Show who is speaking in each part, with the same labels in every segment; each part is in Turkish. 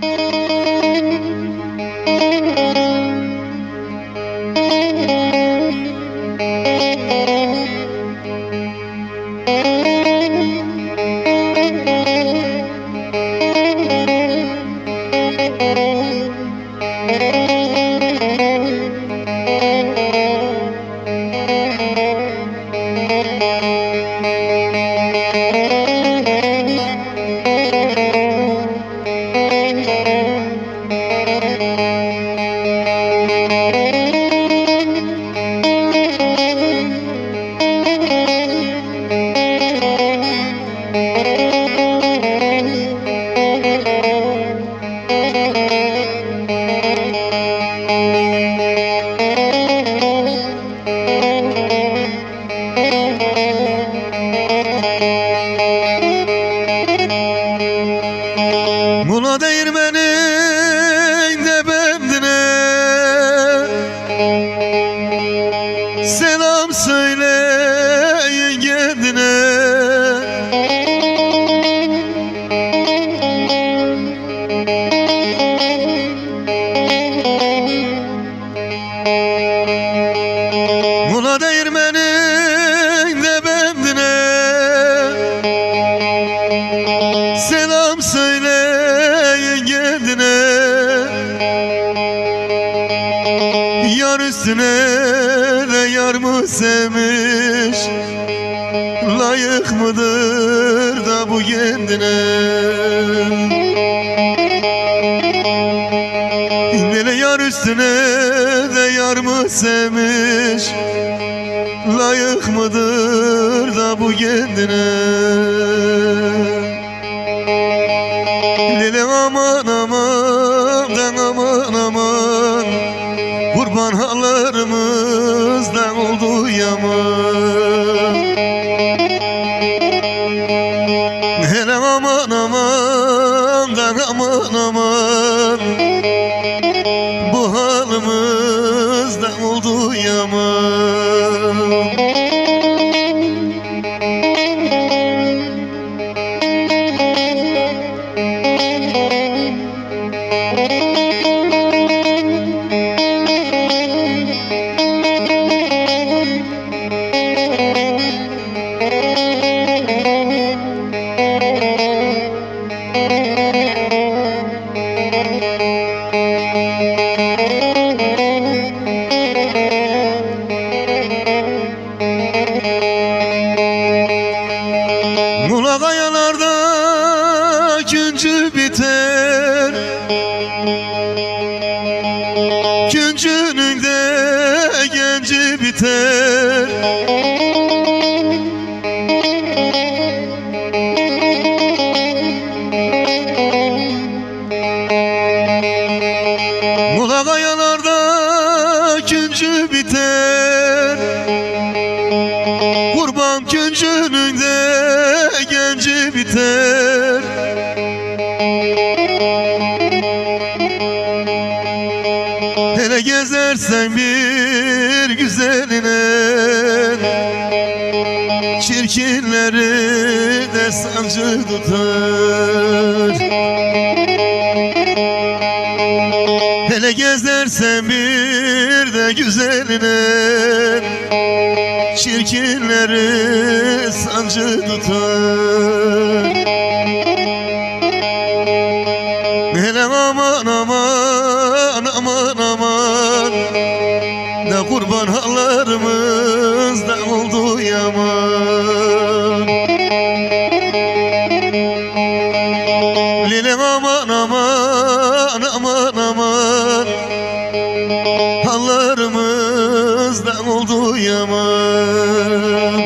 Speaker 1: Mula üstüne de yar mı sevmiş? Layık mıdır da bu kendine? Lele yar üstüne de yar mı sevmiş? Layık mıdır da bu kendine? Lele aman Música Mula kayalarda küncü biter. Kurban küncünün de genci biter Çirkinleri de sancı tutar. Hele gezersen bir de güzeline. Çirkinleri sancı tutar. Hele aman aman aman aman. Ne kurban hallarımız oldu yaman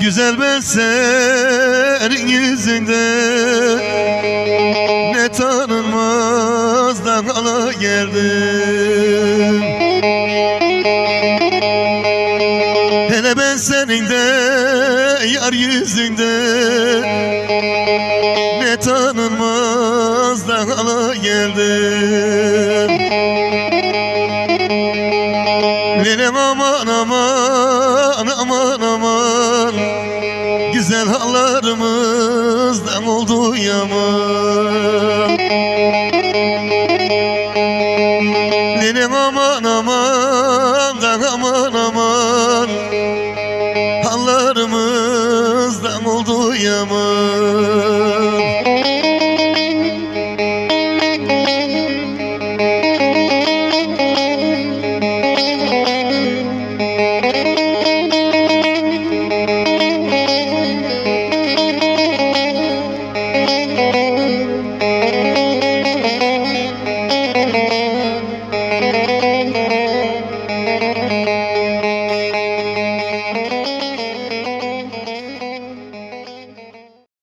Speaker 1: Güzel ben senin yüzünde. Ne tanınmaz dağala geldim. Hele ben senin de yar yüzünde. Ne tanınmaz dağala geldim. Lelem aman aman hallarımızdan oldu yaman Lelem aman aman